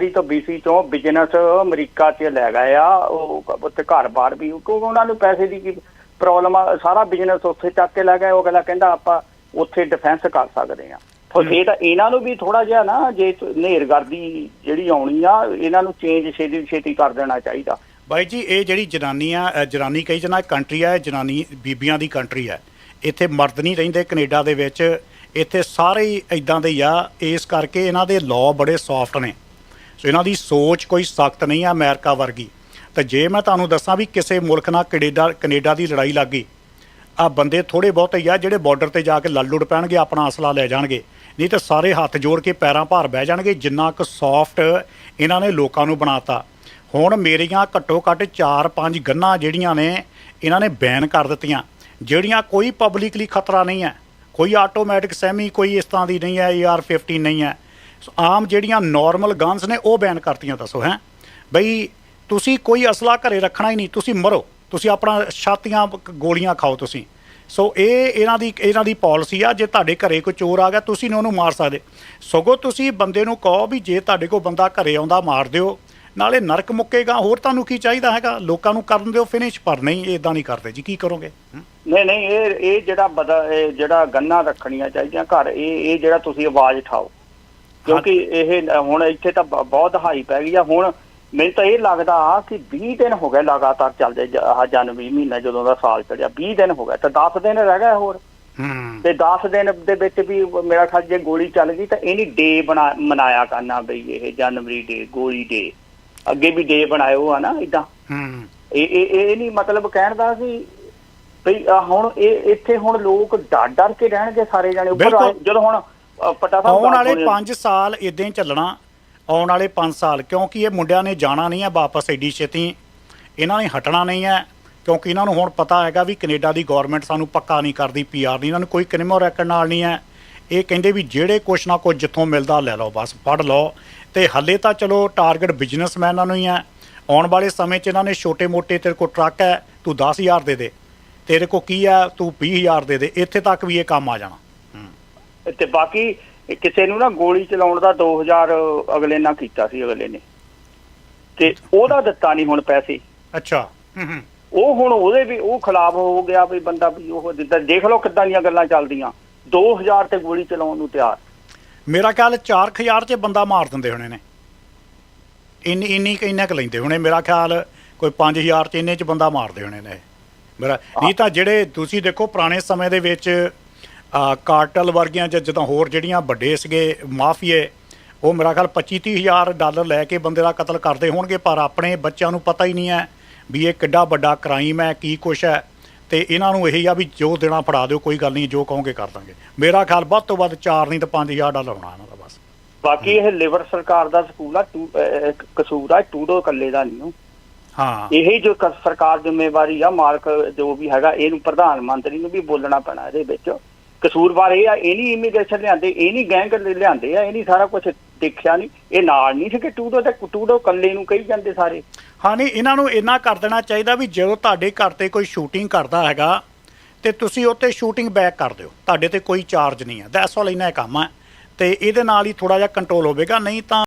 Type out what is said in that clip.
ਦੀ ਤੋਂ BC ਤੋਂ business America 'ਚ ਲੈ ਗਏ ਆ ਉਹ ਉੱਥੇ ਘਰ-ਬਾਰ ਵੀ ਕਿਉਂਕਿ ਉਹਨਾਂ ਨੂੰ ਪੈਸੇ ਦੀ ਕੀ ਪ੍ਰੋਬਲਮ ਆ ਸਾਰਾ ਬਿਜ਼ਨਸ ਉੱਥੇ ਚੱਕ ਕੇ ਲੈ ਗਏ ਉਹ ਕਹਿੰਦਾ ਕਹਿੰਦਾ ਆਪਾਂ ਉੱਥੇ ਡਿਫੈਂਸ ਕਰ ਸਕਦੇ ਆ। ਫਿਰ ਇਹ ਤਾਂ ਇਹਨਾਂ ਨੂੰ ਵੀ ਥੋੜਾ ਜਿਹਾ ਨਾ ਜੇ ਨੇਰਗਰਦੀ ਜਿਹੜੀ ਆਉਣੀ ਆ ਇਹਨਾਂ ਨੂੰ ਚੇਂਜ ਛੇਤੀ ਛੇਤੀ ਕਰ ਦੇਣਾ ਚਾਹੀਦਾ। ਬਾਈ ਜੀ ਇਹ ਜਿਹੜੀ ਜਨਾਨੀ ਆ ਜਨਾਨੀ ਕਹੀ ਜਨਾ ਕੰਟਰੀ ਆ ਜਨਾਨੀ ਬੀਬੀਆਂ ਦੀ ਕੰਟਰੀ ਆ। ਇੱਥੇ ਮਰਦ ਨਹੀਂ ਰਹਿੰਦੇ ਕੈਨੇਡਾ ਦੇ ਵਿੱਚ ਇੱਥੇ ਸਾਰੇ ਹੀ ਇਦਾਂ ਦੇ ਆ ਇਸ ਕਰਕੇ ਇਹਨਾਂ ਦੇ ਲਾਅ ਬੜੇ ਸੌਫਟ ਨੇ। ਸੋ ਇਹਨਾਂ ਦੀ ਸੋਚ ਕੋਈ ਸਖਤ ਨਹੀਂ ਹੈ ਅਮਰੀਕਾ ਵਰਗੀ। ਤੇ ਜੇ ਮੈਂ ਤੁਹਾਨੂੰ ਦੱਸਾਂ ਵੀ ਕਿਸੇ ਮੁਲਕ ਨਾਲ ਕੈਨੇਡਾ ਕੈਨੇਡਾ ਦੀ ਲੜਾਈ ਲੱਗ ਗਈ ਆ ਬੰਦੇ ਥੋੜੇ ਬਹੁਤੇ ਹੀ ਆ ਜਿਹੜੇ ਬਾਰਡਰ ਤੇ ਜਾ ਕੇ ਲੱਲੁੜ ਪੈਣਗੇ, ਆਪਣਾ ਅਸਲਾ ਲੈ ਜਾਣਗੇ। ਨਹੀਂ ਤਾਂ ਸਾਰੇ ਹੱਥ ਜੋੜ ਕੇ ਪੈਰਾਂ ਭਾਰ ਬਹਿ ਜਾਣਗੇ, ਜਿੰਨਾ ਕੁ ਸੌਫਟ ਇਹਨਾਂ ਨੇ ਲੋਕਾਂ ਨੂੰ ਬਣਾਤਾ। ਹੁਣ ਮੇਰੀਆਂ ਘੱਟੋ ਘੱਟ 4-5 ਗੰਨਾਂ ਜਿਹੜੀਆਂ ਨੇ, ਇਹਨਾਂ ਨੇ ਬੈਨ ਕਰ ਦਿੱਤੀਆਂ। ਜਿਹੜੀਆਂ ਕੋਈ ਪਬਲਿਕਲੀ ਖਤਰਾ ਨਹੀਂ ਹੈ, ਕੋਈ ਆਟੋਮੈਟਿਕ ਸੈਮੀ ਕੋਈ ਇਸ ਤਰ੍ਹਾਂ ਦੀ ਨਹੀਂ ਹੈ AR-15 ਨਹੀਂ ਹੈ। ਸੋ ਆਮ ਜਿਹੜੀਆਂ ਨਾਰਮਲ ਗਨਸ ਨੇ, ਉਹ ਬੈਨ ਕਰਤੀਆਂ ਦੱਸੋ, ਹੈ? ਬਈ ਤੁਸੀਂ ਕੋਈ ਅਸਲਾ ਘਰੇ ਰੱਖਣਾ ਹੀ ਨਹੀਂ, ਤੁਸੀਂ ਮਰੋ। ਤੁਸੀਂ ਆਪਣਾ ਛਾਤੀਆਂ, ਗੋਲੀਆਂ ਖਾਓ ਤੁਸੀਂ। ਸੋ ਇਹ ਇਹਨਾਂ ਦੀ ਇਹਨਾਂ ਦੀ ਪਾਲਿਸੀ ਆ, ਜੇ ਤੁਹਾਡੇ ਘਰੇ ਕੋਈ ਚੋਰ ਆ ਗਿਆ, ਤੁਸੀਂ ਨਹੀਂ ਉਹਨੂੰ ਮਾਰ ਸਕਦੇ। ਸਗੋਂ ਤੁਸੀਂ ਬੰਦੇ ਨੂੰ ਕਹੋ ਵੀ ਜੇ ਤੁਹਾਡੇ ਕੋਲ ਬੰਦਾ ਘਰੇ ਆਉਂਦਾ, ਮਾਰ ਦਿਓ। ਨਾਲੇ ਨਰਕ ਮੁੱਕੇਗਾ, ਹੋਰ ਤੁਹਾਨੂੰ ਕੀ ਚਾਹੀਦਾ ਹੈਗਾ? ਲੋਕਾਂ ਨੂੰ ਕਰਨ ਦਿਓ ਫਿਨਿਸ਼ ਪਰ ਨਹੀਂ ਇਦਾਂ ਨਹੀਂ ਕਰਦੇ ਜੀ। ਕੀ ਕਰੋਗੇ? ਨਹੀਂ ਨਹੀਂ, ਇਹ ਇਹ ਜਿਹੜਾ ਬਦਾ, ਇਹ ਜਿਹੜਾ ਗੰਨਾ ਰੱਖਣੀਆਂ ਚਾਹੀਦੀਆਂ ਘਰ, ਇਹ ਇਹ ਜਿਹੜਾ ਤੁਸੀਂ ਆਵਾਜ਼ ਉਠਾਓ। ਕਿਉਂਕਿ ਇਹ ਹੁਣ ਇੱਥੇ ਤਾਂ ਬਹੁਤ ਹਾਈ ਪੈ ਗਈ ਆ। ਹੁਣ ਮੈਨੂੰ ਤਾਂ ਇਹ ਲੱਗਦਾ ਆ ਕਿ 20 ਦਿਨ ਹੋ ਗਏ ਲਗਾਤਾਰ ਚੱਲਦੇ ਆਹ ਜਨਵਰੀ ਮਹੀਨਾ ਜਦੋਂ ਦਾ ਸਾਲ ਚੜਿਆ 20 ਦਿਨ ਹੋ ਗਏ ਤਾਂ 10 ਦਿਨ ਰਹਿ ਗਏ ਹੋਰ। ਤੇ 10 ਦਿਨ ਦੇ ਵਿੱਚ ਵੀ ਮੇਰਾ ਖਿਆਲ ਜੇ ਗੋਲੀ ਚੱਲ ਗਈ ਤਾਂ ਇਹਨੀ ਡੇ ਬਣਾ ਮਨਾਇਆ ਕਰਨਾ ਬਈ ਇਹ ਜਨਵਰੀ ਡੇ ਗੋਲੀ ਡੇ ਅੱਗੇ ਵੀ ਡੇ ਬਣਾਇਓ ਆ ਨਾ ਇਦਾਂ ਇਹ ਇਹ ਇਹ ਨਹੀਂ ਮਤਲਬ ਕਹਿਣ ਦਾ ਕਿ ਭਈ ਹੁਣ ਇਹ ਇੱਥੇ ਹੁਣ ਲੋਕ ਡਰ ਡਰ ਕੇ ਰਹਿਣਗੇ ਸਾਰੇ ਜਾਣੇ। ਉੱਪਰ ਜਦੋਂ ਹੁਣ ਪਟਾ ਸਾਹਿਬ ਆਉਣ ਵਾਲੇ ਸੁਣਿਓ। 5 ਸਾਲ ਇਦਾਂ ਹੀ ਚੱਲਣਾ ਆਉਣ ਵਾਲੇ 5 ਸਾਲ ਕਿਉਂਕਿ ਇਹ ਮੁੰਡਿਆਂ ਨੇ ਜਾਣਾ ਨਹੀਂ ਹੈ ਵਾਪਸ ਐਡੀ ਛੇਤੀ। ਇਹਨਾਂ ਨੇ ਹਟਣਾ ਨਹੀਂ ਹੈ ਕਿਉਂਕਿ ਇਹਨਾਂ ਨੂੰ ਹੁਣ ਪਤਾ ਹੈਗਾ ਵੀ ਕੈਨੇਡਾ ਦੀ ਗਵਰਨਮੈਂਟ ਸਾਨੂੰ ਪੱਕਾ ਨਹੀਂ ਕਰਦੀ ਪੀਆਰ ਨਹੀਂ। ਇਹਨਾਂ ਨੂੰ ਕੋਈ ਕ੍ਰਿਮੀਨਲ ਰੈਕਡ ਨਾਲ ਨਹੀਂ ਹੈ। ਇਹ ਕਹਿੰਦੇ ਵੀ ਜਿਹੜੇ ਕੁਛ ਨਾ ਕੁਛ ਜਿੱਥੋਂ ਮਿਲਦਾ ਲੈ ਲਓ ਬਸ ਪੜ ਲਓ। ਤੇ ਹੱਲੇ ਤਾਂ ਚਲੋ ਟਾਰਗੇਟ ਬਿਜ਼ਨਸਮੈਨਾਂ ਨੂੰ ਹੀ ਹੈ। ਆਉਣ ਵਾਲੇ ਸਮੇਂ 'ਚ ਇਹਨਾਂ ਨੇ ਛੋਟੇ-ਮੋਟੇ ਤੇਰੇ ਕੋਲ ਟਰੱਕ ਹੈ ਤੂੰ 10000 ਦੇ ਦੇ। ਤੇਰੇ ਕੋਲ ਕੀ ਹੈ ਤੂੰ 20000 ਦੇ ਦੇ। ਇੱਥੇ ਤੱਕ ਵੀ ਇਹ ਕੰਮ ਆ ਜਾਣਾ। ਤੇ ਬਾਕੀ ਕਿਸੇ ਨੂੰ ਨਾ ਗੋਲੀ ਚਲਾਉਣ ਦਾ 2000 ਅਗਲੇ ਨਾਲ ਕੀਤਾ ਸੀ ਅਗਲੇ ਨੇ। ਤੇ ਉਹਦਾ ਦਿੱਤਾ ਨਹੀਂ ਹੁਣ ਪੈਸੇ। ਅੱਛਾ। ਹੂੰ ਹੂੰ। ਉਹ ਹੁਣ ਉਹਦੇ ਵੀ ਉਹ ਖਿਲਾਫ ਹੋ ਗਿਆ ਵੀ ਬੰਦਾ ਵੀ ਉਹ ਜਿੱਦਾਂ ਦੇਖ ਲਓ ਕਿੱਦਾਂ ਦੀਆਂ ਗੱਲਾਂ ਚੱਲਦੀਆਂ। 2000 ਤੇ ਗੋਲੀ ਚਲਾਉਣ ਨੂੰ ਤਿਆਰ। ਮੇਰਾ ਖਿਆਲ 4000 ਚ ਬੰਦਾ ਮਾਰ ਦਿੰਦੇ ਹੋਣੇ ਨੇ। ਇੰਨੀ ਇੰਨੀ ਕੁ ਇੰਨਾ ਕੁ ਲੈਂਦੇ ਹੋਣੇ। ਮੇਰਾ ਖਿਆਲ ਕੋਈ 5000 ਚ ਇੰਨੇ ਚ ਬੰਦਾ ਮਾਰਦੇ ਹੋਣੇ ਨੇ। ਮੇਰਾ ਨਹੀਂ ਤਾਂ ਜਿਹੜੇ ਤੁਸੀਂ ਦੇਖੋ ਪੁਰਾਣੇ ਸਮੇਂ ਦੇ ਵਿੱਚ ਕਾਰਟਲ ਵਰਗੀਆਂ ਜਾਂ ਜਦੋਂ ਹੋਰ ਜਿਹੜੀਆਂ ਵੱਡੇ ਸੀਗੇ ਮਾਫੀਏ ਉਹ ਮੇਰਾ ਖਿਆਲ 25 ਹਜ਼ਾਰ ਡਾਲਰ ਲੈ ਕੇ ਬੰਦੇ ਦਾ ਕਤਲ ਕਰਦੇ ਹੋਣਗੇ ਪਰ ਆਪਣੇ ਬੱਚਿਆਂ ਨੂੰ ਪਤਾ ਹੀ ਨਹੀਂ ਹੈ ਵੀ ਇਹ ਕਿੱਡਾ ਵੱਡਾ ਕ੍ਰਾਈਮ ਹੈ ਕੀ ਕੁਛ ਹੈ। ਤੇ ਇਹਨਾਂ ਨੂੰ ਇਹੀ ਆ ਵੀ ਜੋ ਦੇਣਾ ਫੜਾ ਦਿਓ ਕੋਈ ਗੱਲ ਨਹੀਂ ਜੋ ਕਹੋਗੇ ਕਰ ਦਾਂਗੇ। ਮੇਰਾ ਖਿਆਲ ਵੱਧ ਤੋਂ ਵੱਧ 4 ਨਹੀਂ ਤਾਂ 5000 ਡਾਲਰ ਹੋਣਾ ਇਹਨਾਂ ਦਾ ਬਸ। ਬਾਕੀ ਇਹ ਲਿਬਰ ਸਰਕਾਰ ਦਾ ਸਕੂਲ ਆ ਕਸੂਰ ਆ ਟੂਡੋ ਇਕੱਲੇ ਦਾ ਨਹੀਂ। ਹਾਂ। ਇਹੀ ਜੋ ਸਰਕਾਰ ਜ਼ਿੰਮੇਵਾਰੀ ਆ ਮਾਲਕ ਜੋ ਵੀ ਹੈਗਾ ਇਹਨੂੰ ਪ੍ਰਧਾਨ ਮੰਤਰੀ ਨੂੰ ਵੀ ਬੋਲਣਾ ਪੈਣਾ ਇਹਦੇ ਵਿੱਚ। ਕਸੂਰਵਾਰ ਇਹ ਆ, ਇਹ ਨਹੀਂ ਇਮੀਗ੍ਰੇਸ਼ਨ ਲਿਆਂਦੇ, ਇਹ ਨਹੀਂ ਗੈਂਗ ਲਿਆਂਦੇ ਆ, ਇਹ ਨਹੀਂ ਸਾਰਾ ਕੁਝ ਦੇਖਿਆ ਨਹੀਂ, ਇਹ ਨਾਲ ਨਹੀਂ ਸੀ ਕਿ ਟੂਡੋ ਤੇ ਟੂਡੋ ਇਕੱਲੇ ਨੂੰ ਕਹੀ ਜਾਂਦੇ ਸਾਰੇ। ਹਾਂ ਨਹੀਂ, ਇਹਨਾਂ ਨੂੰ ਇੰਨਾ ਕਰ ਦੇਣਾ ਚਾਹੀਦਾ ਵੀ ਜਦੋਂ ਤੁਹਾਡੇ ਘਰ ਤੇ ਕੋਈ ਸ਼ੂਟਿੰਗ ਕਰਦਾ ਹੈਗਾ, ਤੇ ਤੁਸੀਂ ਉੱਤੇ ਸ਼ੂਟਿੰਗ ਬੈਕ ਕਰ ਦਿਓ, ਤੁਹਾਡੇ ਤੇ ਕੋਈ ਚਾਰਜ ਨਹੀਂ ਹੈ। ਦੈਟਸ ਆਲ ਇੰਨਾ ਹੀ ਕੰਮ ਹੈ। ਤੇ ਇਹਦੇ ਨਾਲ ਹੀ ਥੋੜਾ ਜਿਹਾ ਕੰਟਰੋਲ ਹੋਵੇਗਾ, ਨਹੀਂ ਤਾਂ